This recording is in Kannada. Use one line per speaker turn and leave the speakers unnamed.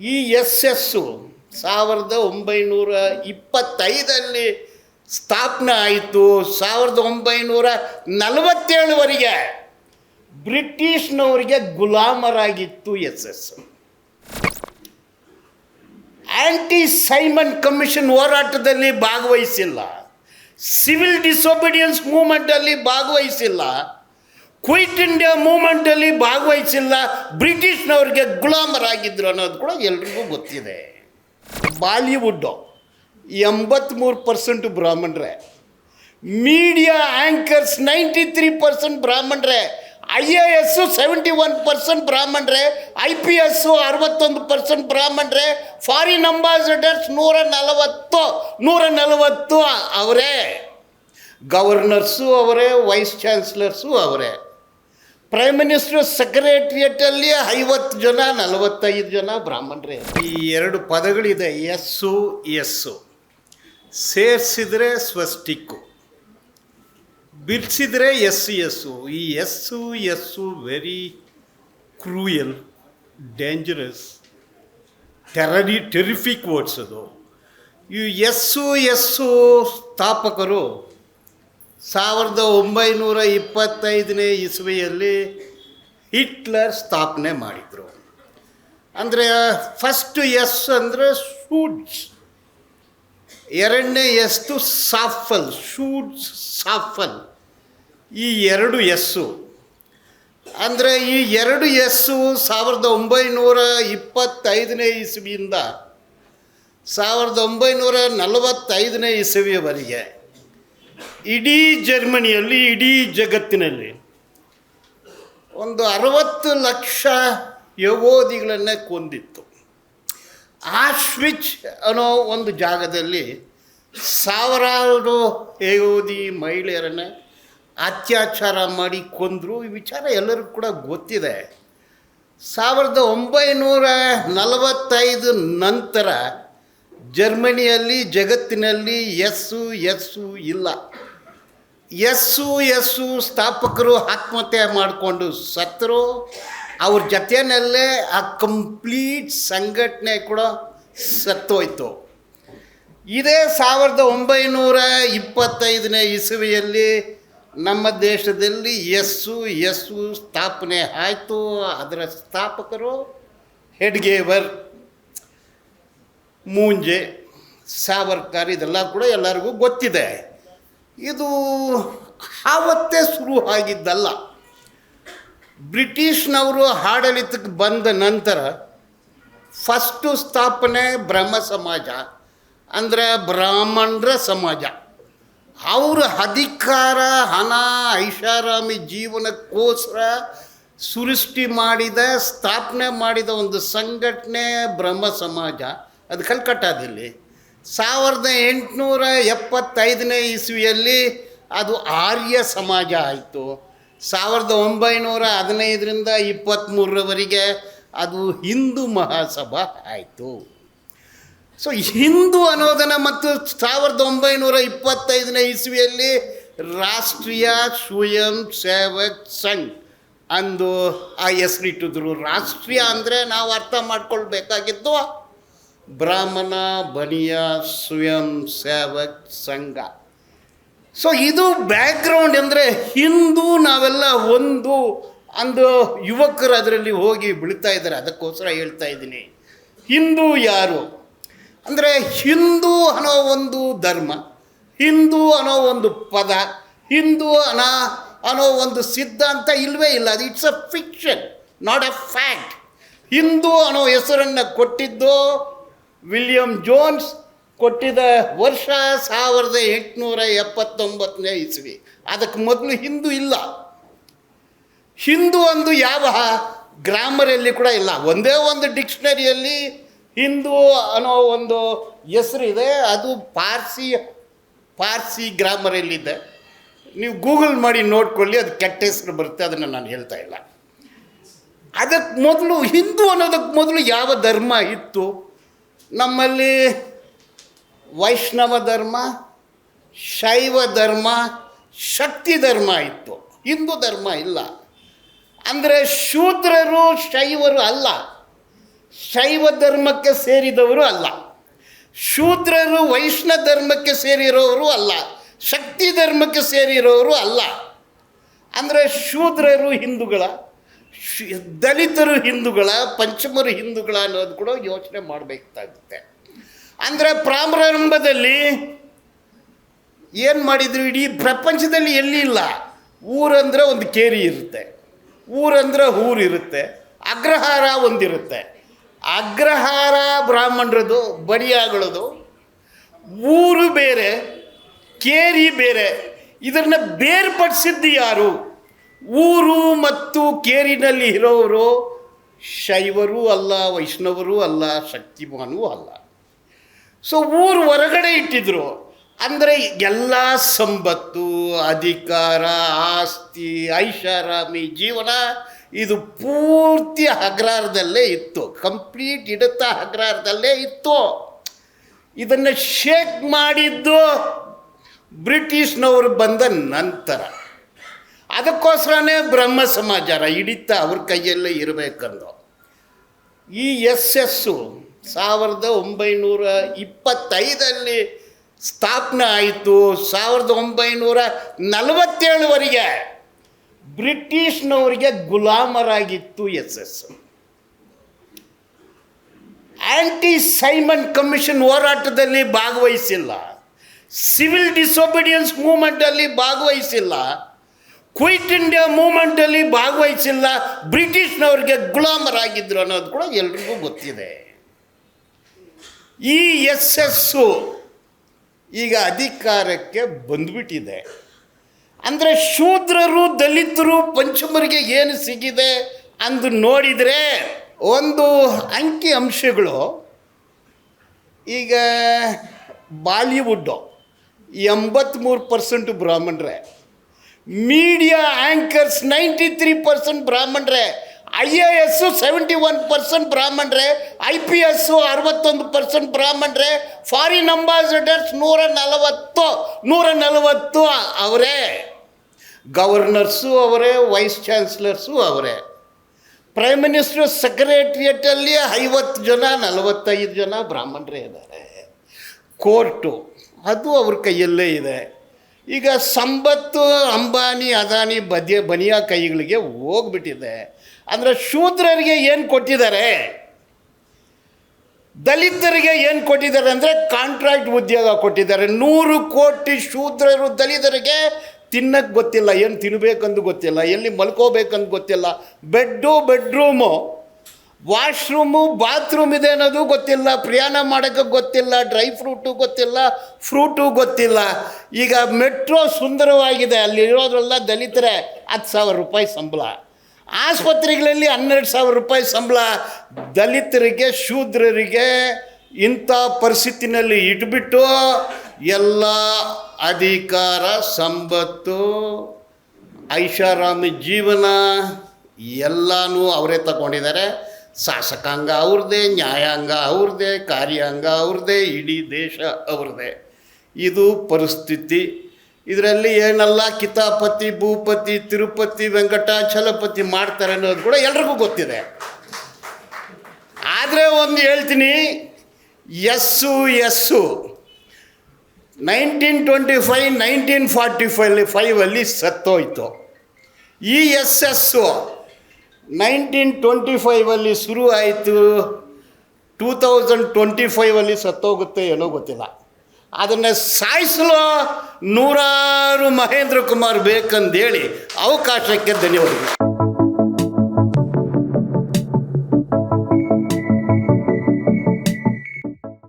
ಈ ಎಸ್ ಎಸ್ಸು ಸಾವಿರದ ಒಂಬೈನೂರ ಇಪ್ಪತ್ತೈದಲ್ಲಿ ಸ್ಥಾಪನೆ ಆಯಿತು. ಸಾವಿರದ ಒಂಬೈನೂರ ನಲವತ್ತೇಳುವರೆಗೆ ಬ್ರಿಟಿಷ್ನವರಿಗೆ ಗುಲಾಮರಾಗಿತ್ತು S S anti Simon commission ಹೋರಾಟದಲ್ಲಿ ಭಾಗವಹಿಸಿಲ್ಲ. ಸಿವಿಲ್ ಡಿಸೊಬಿಡಿಯನ್ಸ್ ಮೂಮೆಂಟಲ್ಲಿ ಭಾಗವಹಿಸಿಲ್ಲ. ಕ್ವಿಟ್ ಇಂಡಿಯಾ ಮೂಮೆಂಟಲ್ಲಿ ಭಾಗವಹಿಸಿಲ್ಲ, ಬ್ರಿಟಿಷ್ನವ್ರಿಗೆ ಗುಲಾಮರಾಗಿದ್ರು ಅನ್ನೋದು ಕೂಡ ಎಲ್ರಿಗೂ ಗೊತ್ತಿದೆ. ಬಾಲಿವುಡ್ಡು ಎಂಬತ್ತ್ಮೂರು percent ಬ್ರಾಹ್ಮಣರೇ. Media anchors ninety three percent ಬ್ರಾಹ್ಮಣರೇ. I A S seventy one percent ಬ್ರಾಹ್ಮಣರೇ. I P S ಅರವತ್ತೊಂದು ಪರ್ಸೆಂಟ್ ಬ್ರಾಹ್ಮಣರೇ. ಫಾರಿನ್ ಅಂಬಾಸಿಡರ್ಸ್ ನೂರ ನಲವತ್ತು ನೂರ ನಲವತ್ತು ಅವರೇ. ಗವರ್ನರ್ಸು ಅವರೇ, ವೈಸ್ ಚಾನ್ಸ್ಲರ್ಸು ಅವರೇ. ಪ್ರೈಮ್ ಮಿನಿಸ್ಟರ್ ಸೆಕ್ರೆಟ್ರಿಯೇಟಲ್ಲಿ ಐವತ್ತು ಜನ, ನಲವತ್ತೈದು ಜನ ಬ್ರಾಹ್ಮಣರೇ. ಈ ಎರಡು ಪದಗಳಿದೆ, ಎಸ್ಸು ಎಸ್ಸು. ಸೇರಿಸಿದರೆ ಸ್ವಸ್ಟಿಕ್ಕು ಬಿಡಿಸಿದರೆ ಎಸ್ ಎಸ್ಸು. ಈ S S very cruel dangerous ಟೆರರಿ terrific words ಅದು. ಈ ಎಸ್ಸು ಎಸ್ಸು ಸ್ಥಾಪಕರು ಸಾವಿರದ ಒಂಬೈನೂರ ಇಪ್ಪತ್ತೈದನೇ ಇಸ್ವಿಯಲ್ಲಿ ಹಿಟ್ಲರ್ ಸ್ಥಾಪನೆ ಮಾಡಿದರು. ಅಂದರೆ ಫಸ್ಟ್ ಎಸ್ ಅಂದರೆ ಶೂಡ್ಸ್. ಎರಡನೇ ಎಸ್ತು ಸಾಫಲ್, ಶೂಡ್ಸ್ ಸಾಫಲ್. ಈ ಎರಡು ಎಸ್ಸು ಅಂದರೆ, ಈ ಎರಡು ಎಸ್ಸು ಸಾವಿರದ ಒಂಬೈನೂರ ಇಪ್ಪತ್ತೈದನೇ ಇಸವಿಯಿಂದ, ಸಾವಿರದ ಒಂಬೈನೂರ ನಲವತ್ತೈದನೇ ಇಸವಿಯವರೆಗೆ ಇಡೀ ಜರ್ಮನಿಯಲ್ಲಿ, ಇಡೀ ಜಗತ್ತಿನಲ್ಲಿ ಒಂದು ಅರವತ್ತು ಲಕ್ಷ ಯಹೋದಿಗಳನ್ನೇ ಕೊಂದಿತ್ತು. ಆ ಸ್ವಿಚ್ ಅನ್ನೋ ಒಂದು ಜಾಗದಲ್ಲಿ ಸಾವಿರಾರು ಯಹೋದಿ ಮಹಿಳೆಯರನ್ನ ಅತ್ಯಾಚಾರ ಮಾಡಿ ಕೊಂದರು. ಈ ವಿಚಾರ ಎಲ್ಲರಿಗೂ ಕೂಡ ಗೊತ್ತಿದೆ. ಸಾವಿರದ ಒಂಬೈನೂರ ನಲವತ್ತೈದು ನಂತರ ಜರ್ಮನಿಯಲ್ಲಿ ಜಗತ್ತಿನಲ್ಲಿ ಎಸ್ಸು ಎಸ್ಸು ಇಲ್ಲ. ಎಸ್ಸು ಎಸ್ಸು ಸ್ಥಾಪಕರು ಆತ್ಮಹತ್ಯೆ ಮಾಡಿಕೊಂಡು ಸತ್ತರು. ಅವ್ರ ಜೊತೆಯಲ್ಲೇ ಆ ಕಂಪ್ಲೀಟ್ ಸಂಘಟನೆ ಕೂಡ ಸತ್ತೋಯ್ತು. ಇದೇ ಸಾವಿರದ ಒಂಬೈನೂರ ಇಪ್ಪತ್ತೈದನೇ ಇಸವಿಯಲ್ಲಿ ನಮ್ಮ ದೇಶದಲ್ಲಿ ಎಸ್ಸು ಎಸ್ಸು ಸ್ಥಾಪನೆ ಆಯಿತು. ಅದರ ಸ್ಥಾಪಕರು ಹೆಡ್ಗೇವರ್. ಮೂಂಜೆ, ಸಾವರ್ಕರ್ ಇದೆಲ್ಲ ಕೂಡ ಎಲ್ಲರಿಗೂ ಗೊತ್ತಿದೆ. ಇದು ಆವತ್ತೇ ಶುರು ಆಗಿದ್ದಲ್ಲ. ಬ್ರಿಟಿಷ್ನವರು ಆಡಳಿತಕ್ಕೆ ಬಂದ ನಂತರ ಫಸ್ಟು ಸ್ಥಾಪನೆ ಬ್ರಹ್ಮ ಸಮಾಜ, ಅಂದರೆ ಬ್ರಾಹ್ಮಣರ ಸಮಾಜ. ಅವರ ಅಧಿಕಾರ, ಹಣ, ಐಷಾರಾಮಿ ಜೀವನಕ್ಕೋಸ್ಕರ ಸೃಷ್ಟಿ ಮಾಡಿದ, ಸ್ಥಾಪನೆ ಮಾಡಿದ ಒಂದು ಸಂಘಟನೆ ಬ್ರಹ್ಮ ಸಮಾಜ. ಅದು ಕಲ್ಕಟ್ಟಾದಲ್ಲಿ ಸಾವಿರದ ಎಂಟುನೂರ ಎಪ್ಪತ್ತೈದನೇ ಇಸ್ವಿಯಲ್ಲಿ ಅದು ಆರ್ಯ ಸಮಾಜ ಆಯಿತು. ಸಾವಿರದ ಒಂಬೈನೂರ ಹದಿನೈದರಿಂದ ಇಪ್ಪತ್ತ್ಮೂರರವರೆಗೆ ಅದು ಹಿಂದೂ ಮಹಾಸಭಾ ಆಯಿತು. ಸೊ ಹಿಂದೂ ಅನ್ನೋದನ್ನು ಮತ್ತು ಸಾವಿರದ ಒಂಬೈನೂರ ಇಪ್ಪತ್ತೈದನೇ ಇಸ್ವಿಯಲ್ಲಿ ರಾಷ್ಟ್ರೀಯ ಸ್ವಯಂ ಸೇವಕ್ ಸಂಘ್ ಅಂದು ಆ ಹೆಸರಿಟ್ಟಿದ್ರು ರಾಷ್ಟ್ರೀಯ ಅಂದರೆ ನಾವು ಅರ್ಥ ಮಾಡ್ಕೊಳ್ಬೇಕಾಗಿದ್ದು ಬ್ರಾಹ್ಮಣ, ಬನಿಯ, ಸ್ವಯಂ ಸೇವಕ್ ಸಂಘ. ಸೊ ಇದು ಬ್ಯಾಕ್ಗ್ರೌಂಡ್ ಅಂದರೆ ಹಿಂದೂ ನಾವೆಲ್ಲ ಒಂದು ಅಂದು ಯುವಕರು ಅದರಲ್ಲಿ ಹೋಗಿ ಬೀಳ್ತಾ ಇದ್ದಾರೆ. ಅದಕ್ಕೋಸ್ಕರ ಹೇಳ್ತಾ ಇದ್ದೀನಿ. ಹಿಂದೂ ಯಾರು? ಅಂದರೆ ಹಿಂದೂ ಅನ್ನೋ ಒಂದು ಧರ್ಮ, ಹಿಂದೂ ಅನ್ನೋ ಒಂದು ಪದ, ಹಿಂದೂ ಅನ ಅನ್ನೋ ಒಂದು ಸಿದ್ಧಾಂತ ಇಲ್ಲವೇ ಇಲ್ಲ. ಅದು it's a fiction not a fact Hindu ಅನ್ನೋ ಹೆಸರನ್ನು ಕೊಟ್ಟಿದ್ದು ವಿಲಿಯಂ ಜೋನ್ಸ್ ಕೊಟ್ಟಿದ ವರ್ಷ ಸಾವಿರದ ಎಂಟುನೂರ ಎಪ್ಪತ್ತೊಂಬತ್ತನೇ ಇಸ್ವಿ. ಅದಕ್ಕೆ ಮೊದಲು ಹಿಂದೂ ಇಲ್ಲ. ಹಿಂದೂ ಒಂದು ಯಾವ ಗ್ರಾಮರಲ್ಲಿ ಕೂಡ ಇಲ್ಲ. ಒಂದೇ ಒಂದು ಡಿಕ್ಷನರಿಯಲ್ಲಿ ಹಿಂದೂ ಅನ್ನೋ ಒಂದು ಹೆಸರಿದೆ ಅದು ಪಾರ್ಸಿ ಪಾರ್ಸಿ ಗ್ರಾಮರಲ್ಲಿದೆ. ನೀವು ಗೂಗಲ್ ಮಾಡಿ ನೋಡ್ಕೊಳ್ಳಿ, ಅದು ಕೆಟ್ಟ ಹೆಸರು ಬರುತ್ತೆ, ಅದನ್ನು ನಾನು ಹೇಳ್ತಾ ಇಲ್ಲ. ಅದಕ್ಕೆ ಮೊದಲು ಹಿಂದೂ ಅನ್ನೋದಕ್ಕೆ ಮೊದಲು ಯಾವ ಧರ್ಮ ಇತ್ತು? ನಮ್ಮಲ್ಲಿ ವೈಷ್ಣವ ಧರ್ಮ, ಶೈವ ಧರ್ಮ, ಶಕ್ತಿ ಧರ್ಮ ಇತ್ತು. ಹಿಂದೂ ಧರ್ಮ ಇಲ್ಲ. ಅಂದರೆ ಶೂದ್ರರು ಶೈವರು ಅಲ್ಲ. ಶೈವ ಧರ್ಮಕ್ಕೆ ಸೇರಿದವರು ಅಲ್ಲ. ಶೂದ್ರರು ವೈಷ್ಣ ಧರ್ಮಕ್ಕೆ ಸೇರಿರೋರು ಅಲ್ಲ. ಶಕ್ತಿ ಧರ್ಮಕ್ಕೆ ಸೇರಿರೋರು ಅಲ್ಲ. ಅಂದರೆ ಶೂದ್ರರು ಹಿಂದೂಗಳ ದಲಿತರು ಹಿಂದೂಗಳ, ಪಂಚಮರು ಹಿಂದೂಗಳ ಅನ್ನೋದು ಕೂಡ ಯೋಚನೆ ಮಾಡಬೇಕಾಗುತ್ತೆ. ಅಂದರೆ ಪ್ರಾರಂಭದಲ್ಲಿ ಏನು ಮಾಡಿದ್ರು? ಇಡೀ ಪ್ರಪಂಚದಲ್ಲಿ ಎಲ್ಲಿ ಇಲ್ಲ? ಊರಂದ್ರೆ ಒಂದು ಕೇರಿ ಇರುತ್ತೆ. ಊರಂದ್ರೆ ಊರಿರುತ್ತೆ ಅಗ್ರಹಾರ ಒಂದಿರುತ್ತೆ. ಅಗ್ರಹಾರ ಬ್ರಾಹ್ಮಣರದು ಬಡಿಯಾಗಳದು ಊರು ಬೇರೆ, ಕೇರಿ ಬೇರೆ, ಇದನ್ನು ಬೇರ್ಪಡಿಸಿದ್ದು ಯಾರು? ಊರು ಮತ್ತು ಕೇರಿನಲ್ಲಿ ಇರೋರು ಶೈವರೂ ಅಲ್ಲ, ವೈಷ್ಣವರೂ ಅಲ್ಲ, ಶಕ್ತಿಮಾನೂ ಅಲ್ಲ. ಸೊ ಊರು ಹೊರಗಡೆ ಇಟ್ಟಿದ್ರು. ಅಂದರೆ ಎಲ್ಲ ಸಂಪತ್ತು ಅಧಿಕಾರ, ಆಸ್ತಿ, ಐಷಾರಾಮಿ ಜೀವನ ಇದು ಪೂರ್ತಿ ಹಗ್ರಾರದಲ್ಲೇ ಇತ್ತು. ಕಂಪ್ಲೀಟ್ ಇಡತ ಹಗ್ರಾರದಲ್ಲೇ ಇತ್ತು. ಇದನ್ನು ಶೇಕ್ ಮಾಡಿದ್ದು ಬ್ರಿಟಿಷ್ನವರು ಬಂದ ನಂತರ. ಅದಕ್ಕೋಸ್ಕರನೇ ಬ್ರಹ್ಮ ಸಮಾಚಾರ ಹಿಡಿತ ಅವ್ರ ಕೈಯಲ್ಲೇ ಇರಬೇಕಂದು. ಈ ಎಸ್ ಎಸ್ಸು ಸಾವಿರದ ಒಂಬೈನೂರ ಇಪ್ಪತ್ತೈದಲ್ಲಿ ಸ್ಥಾಪನೆ ಆಯಿತು. ಸಾವಿರದ ಒಂಬೈನೂರ ನಲವತ್ತೇಳುವರೆಗೆ ಬ್ರಿಟಿಷ್ನವರಿಗೆ ಗುಲಾಮರಾಗಿತ್ತು S S anti Simon commission ಹೋರಾಟದಲ್ಲಿ ಭಾಗವಹಿಸಿಲ್ಲ. ಸಿವಿಲ್ ಡಿಸೊಬಿಡಿಯನ್ಸ್ ಮೂಮೆಂಟಲ್ಲಿ ಭಾಗವಹಿಸಿಲ್ಲ. ಕ್ವಿಟ್ ಇಂಡಿಯಾ ಮೂಮೆಂಟಲ್ಲಿ ಭಾಗವಹಿಸಿಲ್ಲ, ಬ್ರಿಟಿಷ್ನವ್ರಿಗೆ ಗುಲಾಮರಾಗಿದ್ರು ಅನ್ನೋದು ಕೂಡ ಎಲ್ರಿಗೂ ಗೊತ್ತಿದೆ. ಈ ಎಸ್ ಎಸ್ಸು ಈಗ ಅಧಿಕಾರಕ್ಕೆ ಬಂದ್ಬಿಟ್ಟಿದೆ. ಅಂದರೆ ಶೂದ್ರರು, ದಲಿತರು, ಪಂಚಮರಿಗೆ ಏನು ಸಿಗಿದೆ ಅಂದು ನೋಡಿದರೆ ಒಂದು ಅಂಕಿ ಅಂಶಗಳು. ಈಗ ಬಾಲಿವುಡ್ಡು ಎಂಬತ್ತ್ಮೂರು percent ಬ್ರಾಹ್ಮಣರೇ. Media anchors ninety three percent ಬ್ರಾಹ್ಮಣರೇ. I A S seventy one percent ಬ್ರಾಹ್ಮಣರೇ. I P S ಅರವತ್ತೊಂದು ಪರ್ಸೆಂಟ್ ಬ್ರಾಹ್ಮಣರೇ. ಫಾರಿನ್ ಅಂಬಾಸಿಡರ್ಸ್ ನೂರ ನಲವತ್ತು ನೂರ ನಲವತ್ತು ಅವರೇ. ಗವರ್ನರ್ಸು ಅವರೇ ವೈಸ್ ಚಾನ್ಸ್ಲರ್ಸು ಅವರೇ. ಪ್ರೈಮ್ ಮಿನಿಸ್ಟರ್ ಸೆಕ್ರೆಟ್ರಿಯೇಟಲ್ಲಿ ಐವತ್ತು ಜನ, ನಲವತ್ತೈದು ಜನ ಬ್ರಾಹ್ಮಣರೇ ಇದ್ದಾರೆ. ಕೋರ್ಟು ಅದು ಅವ್ರ ಕೈಯಲ್ಲೇ ಇದೆ. ಈಗ ಸಂಪತ್ತು ಅಂಬಾನಿ, ಅದಾನಿ ಬದಿಯ ಬನಿಯ ಕೈಗಳಿಗೆ ಹೋಗ್ಬಿಟ್ಟಿದೆ. ಅಂದರೆ ಶೂದ್ರರಿಗೆ ಏನು ಕೊಟ್ಟಿದ್ದಾರೆ? ದಲಿತರಿಗೆ ಏನು ಕೊಟ್ಟಿದ್ದಾರೆ ಅಂದರೆ ಕಾಂಟ್ರಾಕ್ಟ್ ಉದ್ಯೋಗ ಕೊಟ್ಟಿದ್ದಾರೆ. ನೂರು ಕೋಟಿ ಶೂದ್ರರು ದಲಿತರಿಗೆ ತಿನ್ನಕ್ಕೆ ಗೊತ್ತಿಲ್ಲ. ಏನು ತಿನ್ನಬೇಕಂದು ಗೊತ್ತಿಲ್ಲ. ಎಲ್ಲಿ ಮಲ್ಕೋಬೇಕಂದು ಗೊತ್ತಿಲ್ಲ. Bed, bedroom. ವಾಶ್ರೂಮು, ಬಾತ್ರೂಮ್ ಇದೆ ಅನ್ನೋದು ಗೊತ್ತಿಲ್ಲ, ಪ್ರಯಾಣ ಮಾಡೋಕ್ಕೆ ಗೊತ್ತಿಲ್ಲ, ಡ್ರೈ ಫ್ರೂಟು ಗೊತ್ತಿಲ್ಲ ಫ್ರೂಟು ಗೊತ್ತಿಲ್ಲ. ಈಗ ಮೆಟ್ರೋ ಸುಂದರವಾಗಿದೆ, ಅಲ್ಲಿ ಇರೋದ್ರೆಲ್ಲ ದಲಿತರೆ ಹತ್ತು ಸಾವಿರ ರೂಪಾಯಿ ಸಂಬಳ. ಆಸ್ಪತ್ರೆಗಳಲ್ಲಿ ಹನ್ನೆರಡು ಸಾವಿರ ರೂಪಾಯಿ ಸಂಬಳ. ದಲಿತರಿಗೆ, ಶೂದ್ರರಿಗೆ ಇಂಥ ಪರಿಸ್ಥಿತಿನಲ್ಲಿ ಇಟ್ಬಿಟ್ಟು ಎಲ್ಲ ಅಧಿಕಾರ ಸಂಪತ್ತು ಐಷಾರಾಮಿ ಜೀವನ ಎಲ್ಲನೂ ಅವರೇ ತಗೊಂಡಿದ್ದಾರೆ. ಶಾಸಕಾಂಗ ಅವ್ರದ್ದೇ, ನ್ಯಾಯಾಂಗ ಅವ್ರದ್ದೇ, ಕಾರ್ಯಾಂಗ ಅವ್ರದ್ದೇ, ಇಡೀ ದೇಶ ಅವ್ರದ್ದೇ. ಇದು ಪರಿಸ್ಥಿತಿ. ಇದರಲ್ಲಿ ಏನಲ್ಲ ಕಿತಾಪತಿ, ಭೂಪತಿ, ತಿರುಪತಿ, ವೆಂಕಟಾಚಲಪತಿ ಮಾಡ್ತಾರೆ ಅನ್ನೋದು ಕೂಡ ಎಲ್ರಿಗೂ ಗೊತ್ತಿದೆ. ಆದರೆ ಒಂದು ಹೇಳ್ತೀನಿ, S S. Nineteen twenty five, nineteen forty five ಫೈವಲ್ಲಿ ಸತ್ತೋಯ್ತು. ಈ ಎಸ್ ಎಸ್ಸು ನೈನ್ಟೀನ್ ಟ್ವೆಂಟಿ ಫೈವಲ್ಲಿ ಶುರು ಆಯಿತು ಟೂ ತೌಸಂಡ್ ಟ್ವೆಂಟಿ ಫೈವಲ್ಲಿ ಸತ್ತೋಗುತ್ತೆ ಏನೋ ಗೊತ್ತಿಲ್ಲ. ಅದನ್ನು ಸಾಯಿಸಲು ನೂರಾರು ಮಹೇಂದ್ರ ಕುಮಾರ್ ಬೇಕಂದೇಳಿ ಅವಕಾಶಕ್ಕೆ ಧನ್ಯವಾದಗಳು.